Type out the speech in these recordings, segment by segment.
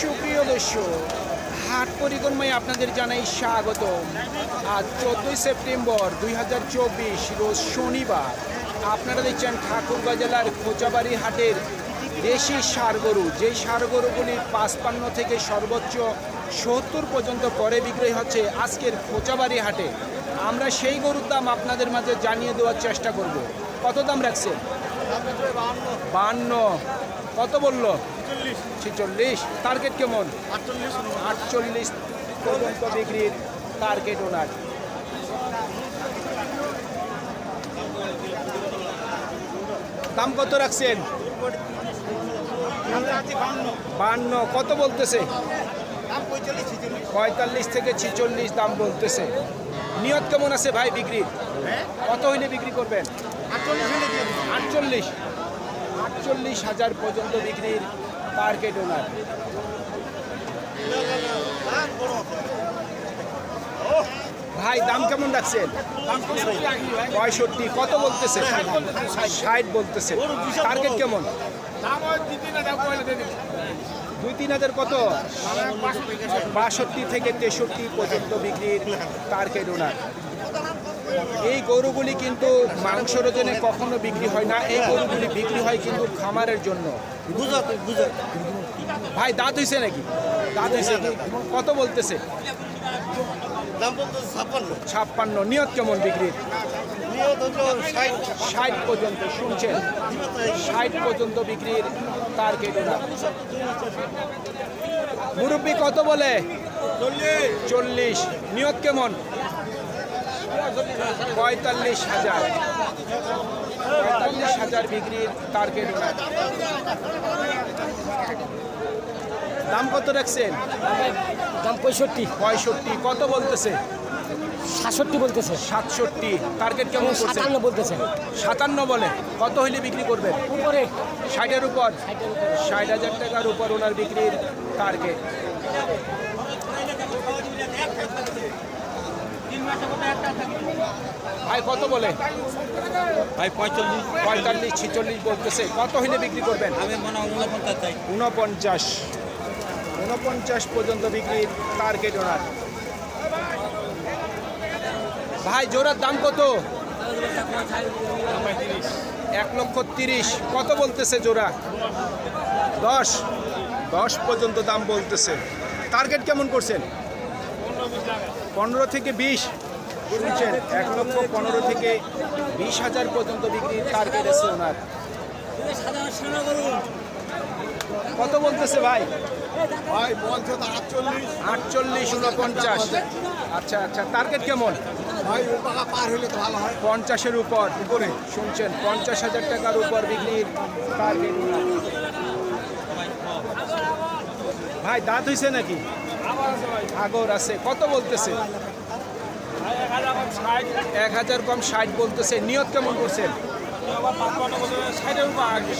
সুপ্রিয় দর্শক, হাট পরিক্রমায় আপনাদের জানাই স্বাগত আজ চোদ্দোই সেপ্টেম্বর দুই হাজার চব্বিশ, রোজ শনিবার। আপনারা দেখছেন ঠাকুরগাঁ জেলার খোঁচাবাড়ি হাটের দেশি গরু যেই গরুগুলি পাঁচপান্ন থেকে সর্বোচ্চ সত্তর পর্যন্ত পরে বিক্রয় হচ্ছে আজকের খোঁচাবাড়ি হাটে। আমরা সেই গরুর দাম আপনাদের মাঝে জানিয়ে দেওয়ার চেষ্টা করব। কত দাম রাখছেন? বান্ন। কত বলল? ছেচল্লিশ। টার্গেট কেমন? আটচল্লিশ। পর্যন্ত বিক্রির টার্গেট ওনার দাম কত রাখছেন? বান্ন। কত বলতেছে? পঁয়তাল্লিশ থেকে ছেচল্লিশ দাম বলতেছে। নিয়ত কেমন আছে ভাই বিক্রির? কত হইলে বিক্রি করবেন? আটচল্লিশ। আটচল্লিশ হাজার পর্যন্ত বিক্রির টার্গেট ওনার ভাই, দাম কেমন রাখছেন? পঁয়ষট্টি, কত বলতেছে? ষাট বলতেছে। টার্গেট কেমন? দুই তিন হাজার কত? বাষট্টি থেকে তেষট্টি পর্যন্ত বিক্রির টার্গেট ওনার এই গরুগুলি কিন্তু মাংসর ওজনে কখনো বিক্রি হয় না। এই গরুগুলি বিক্রি হয় কিন্তু খামারের জন্য। ভাই দাঁত হইছে নাকি? দাঁত হইছে কত বলতেছে? ছাপ্পান্ন। নিয়ত কেমন বিক্রির ষাট। পর্যন্ত শুনছেন? ষাট পর্যন্ত বিক্রির টার্গেট ওনার মুরব্বী কত বলে? চল্লিশ। নিয়ত কেমন? পঁয়তাল্লিশ হাজার। পঁয়তাল্লিশ হাজার বিক্রির টার্গেট দাম কত রাখছেন? দাম পঁয়ষট্টি। পঁয়ষট্টি কত বলতেছে? সাতষট্টি বলতেছে। সাতষট্টি টার্গেট কেমন সাতান্ন বলতেছে। সাতান্ন বলে। কত হইলে বিক্রি করবেন? উপরে। ষাটের উপর। ষাট হাজার টাকার উপর ওনার বিক্রির টার্গেট ভাই কত বলে? ভাই পঁয়তাল্লিশ পঁয়তাল্লিশ ছিচল্লিশ বলতেছে। কত হইলে বিক্রি করবেন? আমি মনে হয় ঊনপঞ্চাশ চাই। উনপঞ্চাশ। উনপঞ্চাশ পর্যন্ত বিক্রির টার্গেট ওনার ভাই জোড়ার দাম কত? এক লক্ষ তিরিশ। কত বলতেছে জোড়া? দশ। দশ পর্যন্ত দাম বলতেছে। টার্গেট কেমন করছেন? পনেরো থেকে বিশ। শুনছেন এক লক্ষ পনেরো থেকে বিশ হাজার পর্যন্ত বিক্রির টার্গেট আছে ওনার। কত বলতেছে ভাই? ভাই বলছে তো আটচল্লিশ। আটচল্লিশ উনপঞ্চাশ আচ্ছা আচ্ছা টার্গেট কেমন? ভাই টাকা পার হলে তো ভালো হয়। পঞ্চাশের উপর উপরে শুনছেন পঞ্চাশ হাজার টাকার উপর বিক্রির টার্গেট ভাই দাঁত হইছে নাকি? আগর আছে কত বলতেছে? এক হাজার কম ষাট বলতেছে। নিয়ত কেমন করছেন?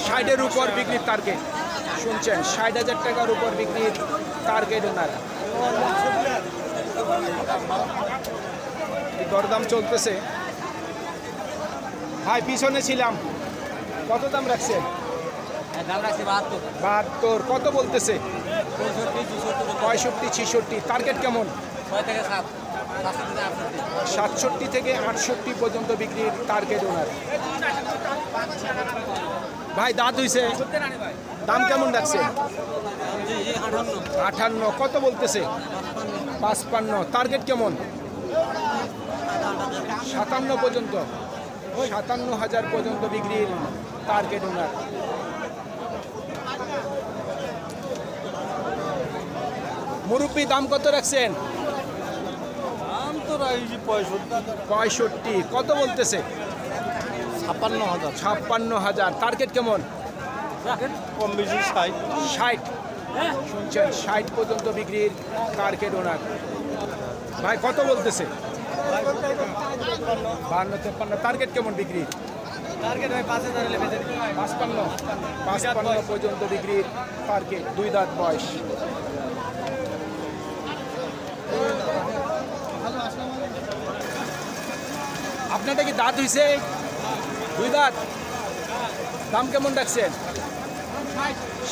ষাটের উপর বিক্রির টার্গেট শুনছেন ষাট হাজার টাকার উপর বিক্রির টার্গেট ওনার। দরদাম চলতেছে? ভাই পিছনে ছিলাম। কত দাম রাখছি বাহাত্তর। বাহাত্তর কত বলতেছে? পঁয়ষট্টি ছিষট্টি। টার্গেট কেমন? ছয় থেকে সাত। সাতষট্টি থেকে আটষট্টি পর্যন্ত বিক্রির টার্গেট ওনার ভাই, দাঁত হইছে। দাম কেমন রাখছে? আঠান্ন। কত বলতেছে? পাঁচপান্ন। টার্গেট কেমন? সাতান্ন পর্যন্ত। সাতান্ন হাজার পর্যন্ত বিক্রির টার্গেট ওনার মুরব্বী, দাম কত রাখছেন? পঁয়ষট্টি। কত বলতেছে? ছাপ্পান্ন হাজার। ছাপ্পান্ন হাজার। টার্গেট কেমন? কম বেশি ষাট। ষাট। শুনছেন ষাট পর্যন্ত বিক্রির টার্গেট ওনার ভাই কত বলতেছে? বান্ন তেপ্পান্ন। টার্গেট কেমন বিক্রি টার্গেট পাঁচ হাজার পাঁচপান্ন। পাঁচপান্ন পর্যন্ত বিক্রির টার্গেট দুই দাঁত বয়স। আপনারটা কি দাঁত হইছে? দুই দাঁত? দাম কেমন রাখছেন?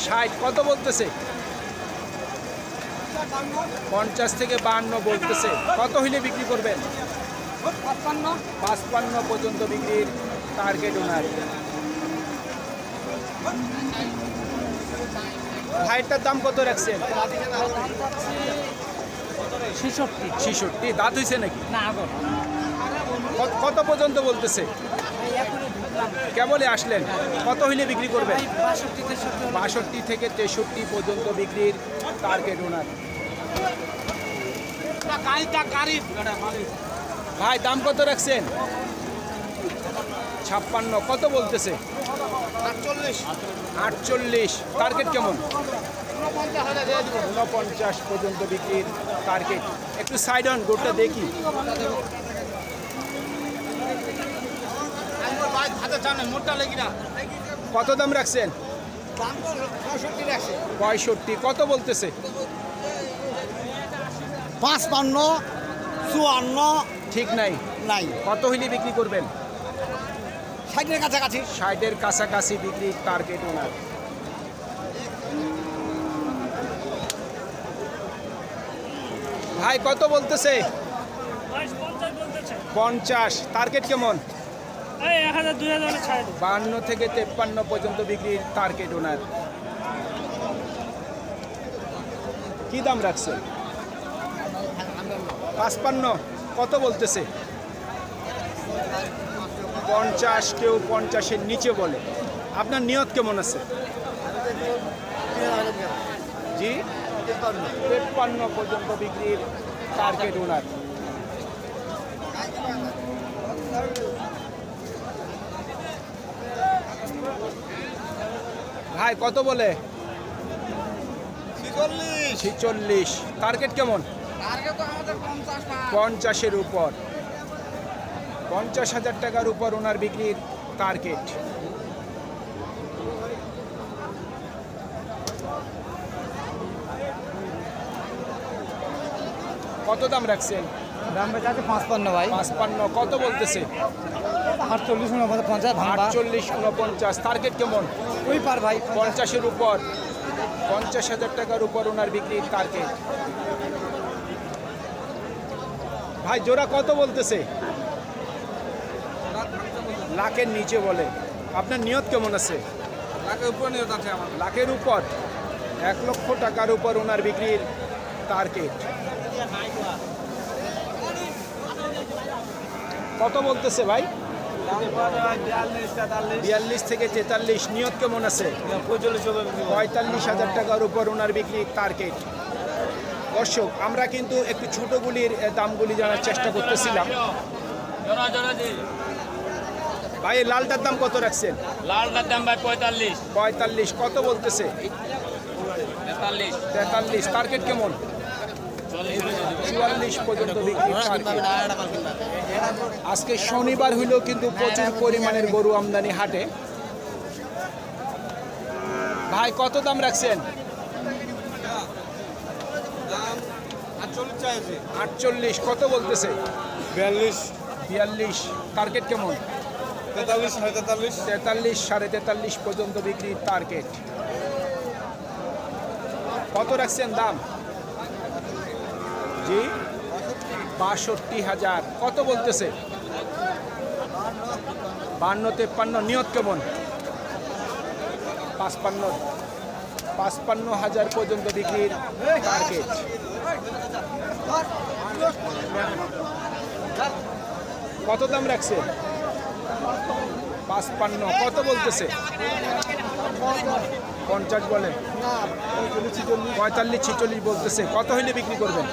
ষাট। কত বলতেছে? পঞ্চাশ থেকে বাহান্ন বলতেছে। কত হইলে বিক্রি করবেন? পাঁচপান্ন। পর্যন্ত বিক্রির টার্গেট ওনার। ভাইটার দাম কত রাখছেন? ছেষট্টি। ছিষট্টি। দাঁত হয়েছে নাকি? না কত- পর্যন্ত বলতেছে? কেবলে আসলেন? কত হইলে বিক্রি করবেন? বাষট্টি থেকে তেষট্টি পর্যন্ত বিক্রির টার্গেট ওনার। ভাই, দাম কত রাখছেন? ছাপ্পান্ন, কত বলতেছে? আটচল্লিশ। টার্গেট কেমন? ঊনপঞ্চাশ পর্যন্ত বিক্রির টার্গেট একটু সাইড অন গোটটা দেখি। কত দাম রাখছেন? পঁয়ষট্টি। কত বলতেছে? পাঁচপান্ন চুয়ান্ন ঠিক নাই। নাই। কত হইলে বিক্রি করবেন? ষাটের কাছাকাছি। ষাটের কাছাকাছি বিক্রি টার্গেট ওনার ভাই কত বলতেছে? পঞ্চাশ টার্গেট কেমন? বান্ন থেকে তেপ্পান্ন পর্যন্ত বিক্রির টার্গেট ওনার। কি দাম রাখছে? পাঁচপান্ন, কত বলতেছে? পঞ্চাশ, কেউ পঞ্চাশের নিচে বলে। আপনার নিয়ত কেমন আছে? জি? তেপ্পান্ন পর্যন্ত বিক্রির টার্গেট ওনার। ভাই কত বলে? ছিচল্লিশ। টার্গেট কেমন? পঞ্চাশের উপর। পঞ্চাশ হাজার টাকার উপর ওনার বিক্রির টার্গেট কত দাম রাখছেন? দাম বেচাচ্ছে পাঁচপান্ন ভাই। পাঁচপান্ন কত বলতেছে? আটচল্লিশ উনপঞ্চাশ আটচল্লিশ উনপঞ্চাশ টার্গেট কেমন? ওই পার ভাই পঞ্চাশের উপর। পঞ্চাশ হাজার টাকার উপর ওনার বিক্রির টার্গেট ভাই জোড়া কত বলতেছে? লাখের নিচে বলে। আপনার নিয়ত কেমন আছে? লাখের উপরে নিয়ে যাচ্ছে আমার। লাখের উপর। এক লক্ষ টাকার উপর ওনার বিক্রির টার্গেট কত বলতেছে ভাই? বিয়াল্লিশ থেকে তেতাল্লিশ নিয়ত কেমন আছে? পঁয়তাল্লিশ হাজার টাকার উপর ওনার বিক্রি টার্গেট দর্শক আমরা কিন্তু একটু ছোটগুলির দামগুলি জানার চেষ্টা করতেছিলাম। ভাই লালটার দাম কত রাখছেন? লালটার দাম ভাই পঁয়তাল্লিশ। পঁয়তাল্লিশ কত বলতেছে? তেতাল্লিশ। তেতাল্লিশ টার্গেট কেমন? চুয়াল্লিশ পর্যন্ত বিক্রি আজকে শনিবার হইলেও কিন্তু প্রচুর পরিমাণের গরু আমদানি হাটে। ভাই কত দাম রাখছেন? আটচল্লিশ কত বলতেছে? বিয়াল্লিশ। বিয়াল্লিশ টার্গেট কেমন? তেতাল্লিশ সাড়ে তেতাল্লিশ। তেতাল্লিশ সাড়ে তেতাল্লিশ পর্যন্ত বিক্রি টার্গেট কত রাখছেন দাম? জি। বাষট্টি হাজার। কত বলতেছে? বান্ন তেপ্পান্ন, নিয়ত কেমন? পাঁচপান্ন। পাঁচপান্ন হাজার পর্যন্ত বিক্রির টার্গেট কত দাম রাখছে? পাঁচপান্ন। কত বলতেছে? পঞ্চাশ বলে পঁয়তাল্লিশ ছিচল্লিশ বলতেছে। কত হইলে বিক্রি করবেন?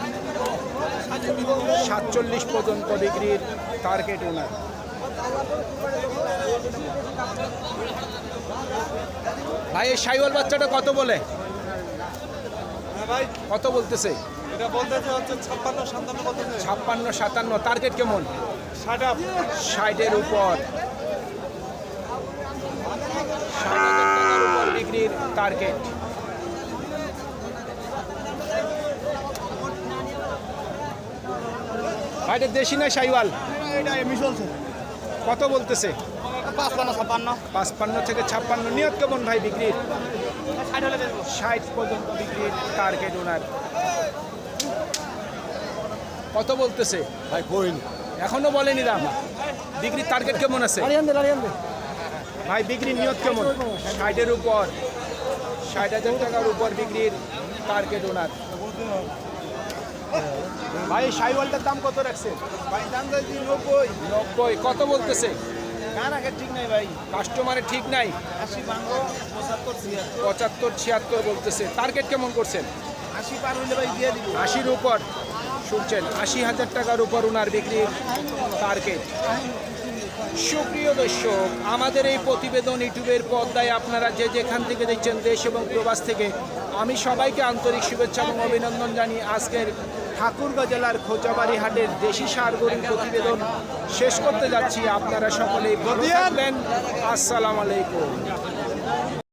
সাতচল্লিশ পর্যন্ত বিক্রির টার্গেট ওনার ভাই এই সাইওয়াল বাচ্চাটা কত বলে? ভাই। কত বলতেছে? ছাপ্পান্ন সাতান্ন টার্গেট কেমন? ষাট ষাটের উপর। ষাট টাকার উপর বিক্রির টার্গেট ভাইটা দেশি না সাইওয়াল? এটা কত বলতেছে? পাঁচপান্ন ছাপ্পান্ন। পাঁচপান্ন থেকে ছাপ্পান্ন। নিয়ত কেমন ভাই বিক্রির? ষাট পর্যন্ত বিক্রির টার্গেট ওনার। কত বলতেছে? ভাই কইন। এখনও বলেনি দাম। বিক্রির টার্গেট কেমন আছে? ভাই বিক্রির নিয়ত কেমন? ষাটের উপর। ষাট হাজার টাকার উপর বিক্রির টার্গেট ওনার। ভাই সাইওয়ালটার দাম কত রাখছে ভাই দাম চাইছি নব্বই। নব্বই কত বলতেছে? ঠিক নাই ভাই? ঠিক নাই? আশি পঁচাত্তর ছিয়াত্তর। পঁচাত্তর ছিয়াত্তর বলতেছে। টার্গেট কেমন করছেন? আশি পার হইলে ভাই দিয়ে দিব। আশির উপর। শুনছেন আশি হাজার টাকার উপর ওনার বিক্রির টার্গেট। সুপ্রিয় দর্শক আমাদের এই প্রতিবেদন ইউটিউবের পর্দায় আপনারা যে যেখান থেকে দেখছেন দেশ এবং প্রবাস থেকে আমি সবাইকে আন্তরিক শুভেচ্ছা এবং অভিনন্দন জানিয়ে আজকের ঠাকুরগাঁ জেলার খোঁচাবাড়ি হাটের দেশি সার গরুর প্রতিবেদন শেষ করতে যাচ্ছি। আপনারা সকলেই বদিয়া দেন আসসালামু আলাইকুম।